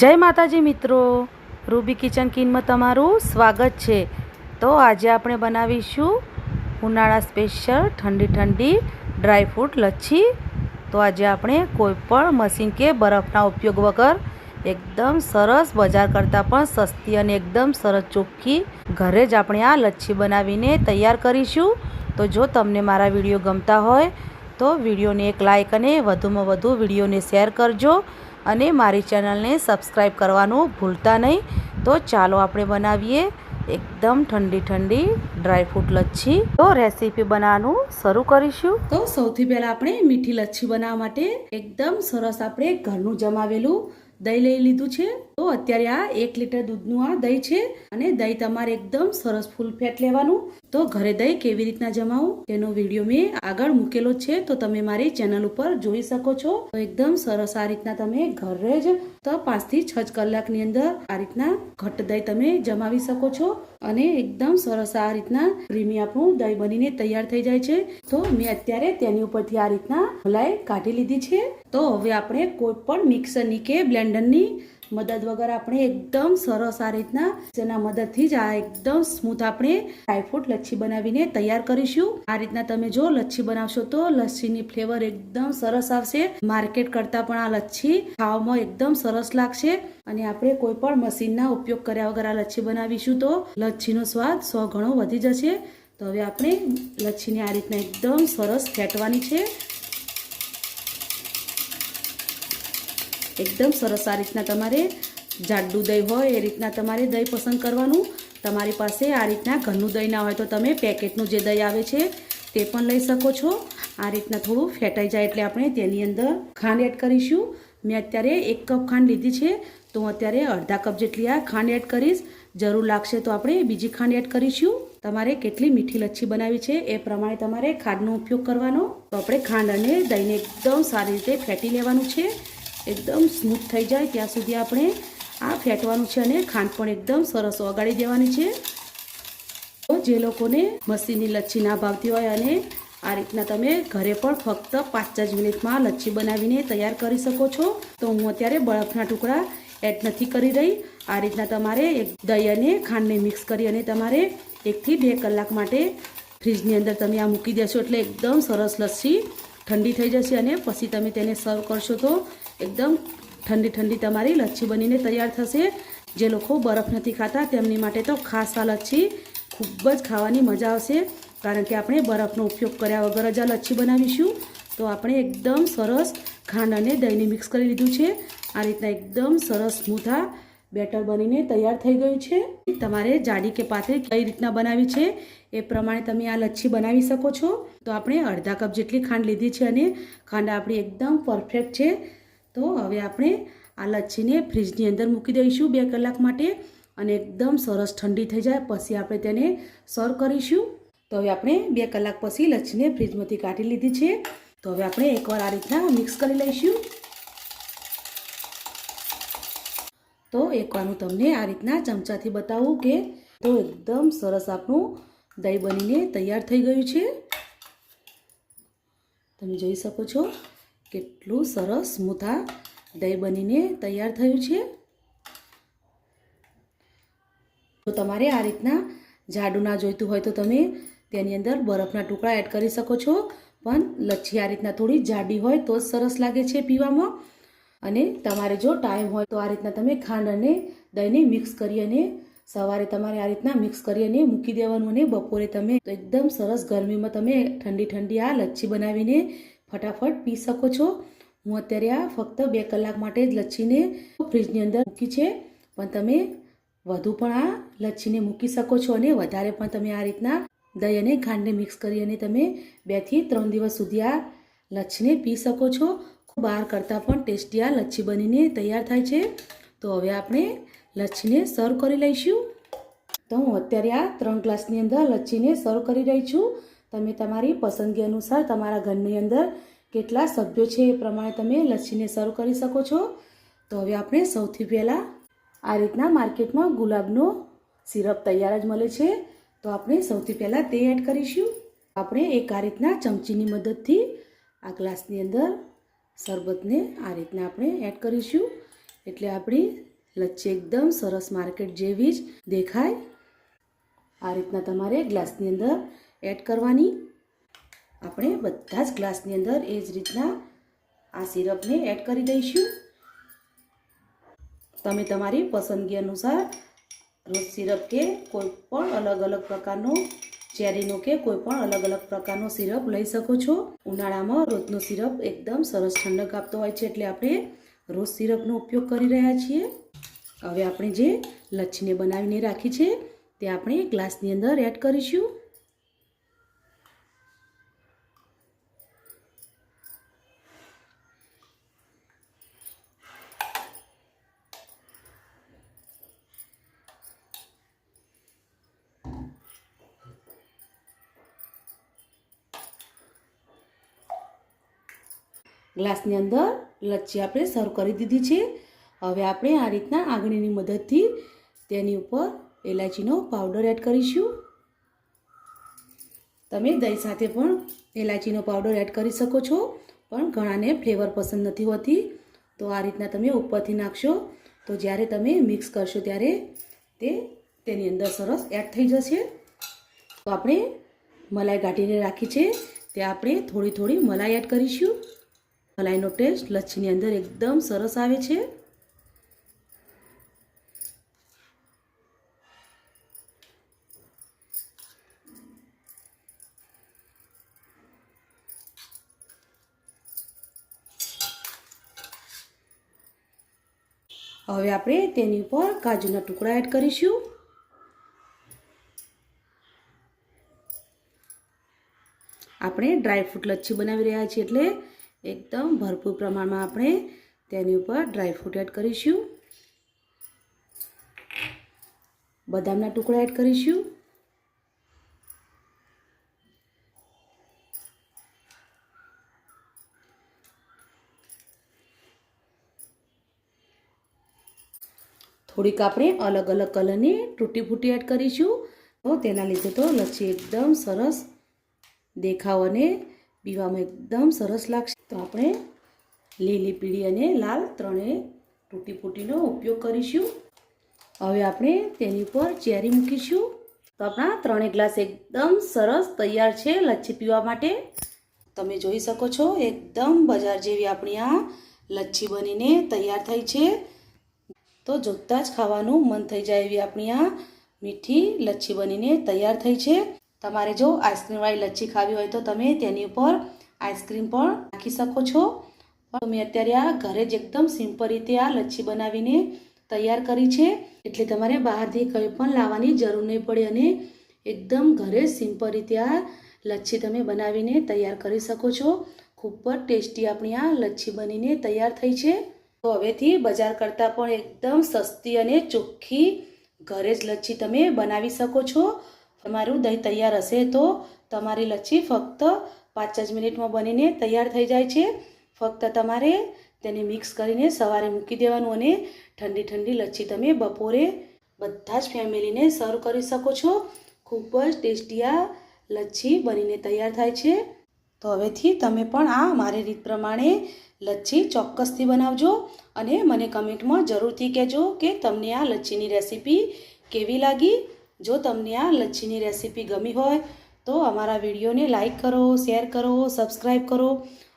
જય માતાજી મિત્રો. રૂબી કિચન કિનમાં તમારું સ્વાગત છે. તો આજે આપણે બનાવીશું ઉનાળા સ્પેશિયલ ઠંડી ઠંડી ડ્રાયફ્રૂટ લચ્છી. તો આજે આપણે કોઈ પણ મશીન કે બરફના ઉપયોગ વગર એકદમ સરસ બજાર કરતાં પણ સસ્તી અને એકદમ સરસ ચોખ્ખી ઘરે જ આપણે આ લચ્છી બનાવીને તૈયાર કરીશું. તો જો તમને મારા વીડિયો ગમતા હોય તો વિડીયોને એક લાઇક અને વધુમાં વધુ વિડીયોને શેર કરજો. અને મારી ચેનલને સબસ્ક્રાઈબ કરવાનું ભૂલતા નહીં. તો ચાલો આપણે બનાવીએ એકદમ ઠંડી ઠંડી ડ્રાયફ્રૂટ લચ્છી. તો રેસીપી બનાવવાનું શરૂ કરીશું. તો સૌથી પહેલાં આપણે મીઠી લચ્છી બનાવવા માટે એકદમ સરસ આપણે ઘરનું જમાવેલું દહીં લઈ લીધું છે. તો અત્યારે આ એક લીટર દૂધનું આ દહીં છે અને દહીં તમારે એકદમ સરસ ફૂલ ફેટ લેવાનું. તો ઘરે દહીં કેવી રીતના જમાવું? તેનો વીડિયો મેં આગળ મૂકેલો છે, તો તમે મારી ચેનલ ઉપર જોઈ શકો છો. તો એકદમ સરસ આ રીતના તમે ઘરે જ તો પાંચથી છ કલાકની અંદર આ રીતના ઘટ દહીં તમે જમાવી શકો છો અને એકદમ સરસ આ રીતના ક્રીમી આપણું દહીં બનીને તૈયાર થઈ જાય છે. તો મેં અત્યારે તેની ઉપરથી આ રીતના મલાઈ કાઢી લીધી છે. તો હવે આપણે કોઈ પણ મિક્સરની કે બ્લેન્ડરની મદદ વગર આપણે એકદમ સરસ આ રીતના જેના મદદથી જ આ એકદમ સ્મૂથ આપણે ડ્રાયફ્રૂટ લચ્છી બનાવીને તૈયાર કરીશું. આ રીતના તમે જો લચ્છી બનાવશો તો લચ્છીની ફ્લેવર એકદમ સરસ આવશે. માર્કેટ કરતાં પણ આ લચ્છી ખાવામાં એકદમ સરસ લાગશે. અને આપણે કોઈ પણ મશીનના ઉપયોગ કર્યા વગર આ લચ્છી બનાવીશું તો લચ્છીનો સ્વાદ સો ગણો વધી જશે. તો હવે આપણે લચ્છીને આ રીતના એકદમ સરસ ફેટવાની છે. એકદમ સરસ આ રીતના તમારે જાડું દહીં હોય, એ રીતના તમારે દહીં પસંદ કરવાનું. તમારી પાસે આ રીતના ઘરનું દહીં ના હોય તો તમે પેકેટનું જે દહીં આવે છે, તે પણ લઈ શકો છો. આ રીતના થોડું ફેટાઈ જાય એટલે આપણે તેની અંદર ખાંડ એડ કરીશું. મેં અત્યારે એક કપ ખાંડ લીધી છે, તો હું અત્યારે અડધા કપ જેટલી આ ખાંડ એડ કરીશ. જરૂર લાગશે તો આપણે બીજી ખાંડ એડ કરીશું. તમારે કેટલી મીઠી લચ્છી બનાવી છે, એ પ્રમાણે તમારે ખાંડનો ઉપયોગ કરવાનો. તો આપણે ખાંડ અને દહીંને એકદમ સારી રીતે ફેટી લેવાનું છે. એકદમ સ્મૂથ થઈ જાય ત્યાં સુધી આપણે આ ફેંટવાનું છે અને ખાંડ પણ એકદમ સરસ ઓગાળી દેવાની છે. તો જે લોકોને મસીની લચ્છી ના ભાવતી હોય અને આ રીતના તમે ઘરે પણ ફક્ત પાંચ જ મિનિટમાં લચ્છી બનાવીને તૈયાર કરી શકો છો, તો હું અત્યારે બરફના ટુકડા એડ નથી કરી રહી. આ રીતના તમારે એક દહીં અને ખાંડને મિક્સ કરી અને તમારે એકથી બે કલાક માટે ફ્રીજની અંદર તમે આ મૂકી દેશો એટલે એકદમ સરસ લસ્સી ઠંડી થઈ જશે અને પછી તમે તેને સર્વ કરશો તો એકદમ ઠંડી ઠંડી તમારી લચ્છી બનીને તૈયાર થશે. જે લોકો બરફ નથી ખાતા તેમની માટે તો ખાસ આ લચ્છી ખૂબ જ ખાવાની મજા આવશે. કારણ કે આપણે બરફનો ઉપયોગ કર્યા વગર જ આ લચ્છી બનાવીશું. તો આપણે એકદમ સરસ ખાંડ અને દહીંને મિક્સ કરી લીધું છે. આ રીતના એકદમ સરસ સ્મૂથા બેટર બનીને તૈયાર થઈ ગયું છે. તમારે જાડી કે પાતળી કઈ રીતના બનાવી છે એ પ્રમાણે તમે આ લચ્છી બનાવી શકો છો. તો આપણે અડધા કપ જેટલી ખાંડ લીધી છે અને ખાંડ આપણી એકદમ પરફેક્ટ છે. તો હવે આપણે આ લચ્છીને ફ્રીજની અંદર મૂકી દઈશું બે કલાક માટે અને એકદમ સરસ ઠંડી થઈ જાય પછી આપણે તેને સર્વ કરીશું. તો હવે આપણે બે કલાક પછી લચ્છીને ફ્રીજમાંથી કાઢી લીધી છે. તો હવે આપણે એકવાર આ રીતના મિક્સ કરી લઈશું. તો એકવાર હું તમને આ રીતના ચમચાથી બતાવું કે તો એકદમ સરસ આપણું દહીં બનીને તૈયાર થઈ ગયું છે. તમે જોઈ શકો છો. કેટલું સરસ સ્મૂથા દહીં બનીને તૈયાર થયું છે. તો તમારે આ રીતના જાડું ના જોઈતું હોય તો તમે તેની અંદર બરફના ટુકડા એડ કરી શકો છો. પણ લચ્છી આ રીતના થોડી જાડી હોય તો જ સરસ લાગે છે પીવામાં. અને તમારે જો ટાઈમ હોય તો આ રીતના તમે ખાંડ અને દહીંને મિક્સ કરી અને સવારે તમારે આ રીતના મિક્સ કરી અને મૂકી દેવાનું અને બપોરે તમે એકદમ સરસ ગરમીમાં તમે ઠંડી ઠંડી આ લચ્છી બનાવીને ફટાફટ પી શકો છો. હું અત્યારે આ ફક્ત બે કલાક માટે જ લચ્છીને ફ્રીજની અંદર મૂકી છે. પણ તમે વધુ પણ આ લચ્છીને મૂકી શકો છો અને વધારે પણ તમે આ રીતના દહીં અને ખાંડને મિક્સ કરી અને તમે બેથી ત્રણ દિવસ સુધી આ લચ્છીને પી શકો છો. બહાર કરતાં પણ ટેસ્ટી આ લચ્છી બનીને તૈયાર થાય છે. તો હવે આપણે લચ્છીને સર્વ કરી લઈશું. તો હું અત્યારે આ ત્રણ ગ્લાસની અંદર લચ્છીને સર્વ કરી રહી છું. તમે તમારી પસંદગી અનુસાર તમારા ઘરની અંદર કેટલા સભ્યો છે એ પ્રમાણે તમે લચ્છીને સર્વ કરી શકો છો. તો હવે આપણે સૌથી પહેલાં આ રીતના માર્કેટમાં ગુલાબનો સિરપ તૈયાર જ મળે છે. તો આપણે સૌથી પહેલાં તે એડ કરીશું. આપણે એક આ રીતના ચમચીની મદદથી આ ગ્લાસની અંદર શરબતને આ રીતના આપણે એડ કરીશું. એટલે આપણી લચ્છી એકદમ સરસ માર્કેટ જેવી જ દેખાય. આ રીતના તમારે ગ્લાસની અંદર એડ કરવાની. આપણે બધા જ ગ્લાસની અંદર એ જ રીતના આ સિરપને એડ કરી દઈશું. તમે તમારી પસંદગી અનુસાર રોજ સિરપ કે કોઈ પણ અલગ અલગ પ્રકારનો ચેરીનો કે કોઈ પણ અલગ અલગ પ્રકારનો સિરપ લઈ શકો છો. ઉનાળામાં રોજનો સિરપ એકદમ સરસ ઠંડક આપતો હોય છે એટલે આપણે રોજ સિરપનો ઉપયોગ કરી રહ્યા છીએ. હવે આપણે જે લચ્છીને બનાવીને રાખી છે તે આપણે ગ્લાસની અંદર એડ કરીશું. ગ્લાસની અંદર લચ્છી આપણે સર્વ કરી દીધી છે. હવે આપણે આ રીતના આંગળીની મદદથી તેની ઉપર એલાચીનો પાવડર એડ કરીશું. તમે દહીં સાથે પણ એલાચીનો પાવડર એડ કરી શકો છો, પણ ઘણાને ફ્લેવર પસંદ નથી હોતી. તો આ રીતના તમે ઉપરથી નાખશો. તો જ્યારે તમે મિક્સ કરશો ત્યારે તે તેની અંદર સરસ એડ થઈ જશે. તો આપણે મલાઈ ગાંઠીને રાખી છે. તે આપણે થોડી થોડી મલાઈ એડ કરીશું. મલાઈનો ટેસ્ટ લચ્છીની અંદર એકદમ સરસ આવે છે. હવે આપણે તેની ઉપર કાજુના ટુકડા એડ કરીશું. આપણે ડ્રાયફ્રૂટ લચ્છી બનાવી રહ્યા છીએ એટલે એકદમ ભરપૂર પ્રમાણમાં આપણે તેની ઉપર ડ્રાયફ્રૂટ એડ કરીશું. બદામના ટુકડા એડ કરીશું. થોડીક આપણે અલગ અલગ કલરની તૂટી ફૂટી એડ કરીશું. તો તેના લીધે તો લચ્છી એકદમ સરસ દેખાવ અને પીવામાં એકદમ સરસ લાગશે. તો આપણે લીલી પીળી અને લાલ ત્રણેય તૂટી ફૂટીનો ઉપયોગ કરીશું. હવે આપણે તેની ઉપર ચેરી મૂકીશું. તો આપણા ત્રણેય ગ્લાસ એકદમ સરસ તૈયાર છે લચ્છી પીવા માટે. તમે જોઈ શકો છો, એકદમ બજાર જેવી આપણી આ લચ્છી બનીને તૈયાર થઈ છે. તો જોતાં જ ખાવાનું મન થઈ જાય એવી આપણી આ મીઠી લચ્છી બનીને તૈયાર થઈ છે. તમારે જો આઈસ્ક્રીમવાળી લચ્છી ખાવી હોય તો તમે તેની ઉપર આઈસ્ક્રીમ પણ નાખી શકો છો. પણ મેં અત્યારે આ ઘરે જ એકદમ સિમ્પલ રીતે આ લચ્છી બનાવીને તૈયાર કરી છે. એટલે તમારે બહારથી કંઈ પણ લાવવાની જરૂર નહીં પડે અને એકદમ ઘરે સિમ્પલ રીતે આ લચ્છી તમે બનાવીને તૈયાર કરી શકો છો. ખૂબ જ ટેસ્ટી આપણી આ લચ્છી બનીને તૈયાર થઈ છે. તો હવેથી બજાર કરતાં પણ એકદમ સસ્તી અને ચોખ્ખી ઘરે જ લચ્છી તમે બનાવી શકો છો. તમારું દહીં તૈયાર હશે તો તમારી લચ્છી ફક્ત પાંચ જ મિનિટમાં બનીને તૈયાર થઈ જાય છે. ફક્ત તમારે તેને મિક્સ કરીને સવારે મૂકી દેવાનું અને ઠંડી ઠંડી લચ્છી તમે બપોરે બધા જ ફેમિલીને સર્વ કરી શકો છો. ખૂબ જ ટેસ્ટી આ લચ્છી બનીને તૈયાર થાય છે. તો હવેથી તમે પણ આ મારી રીત પ્રમાણે લચ્છી ચોક્કસથી બનાવજો અને મને કમેન્ટમાં જરૂરથી કહેજો કે તમને આ લચ્છીની રેસીપી કેવી લાગી. જો તમને આ લચ્છીની રેસીપી ગમી હોય તો અમારા વિડીયોને લાઈક કરો, શેર કરો, સબસ્ક્રાઈબ કરો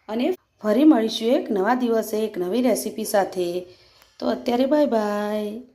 અને ફરી મળીશું એક નવા દિવસે એક નવી રેસીપી સાથે. તો અત્યારે બાય બાય.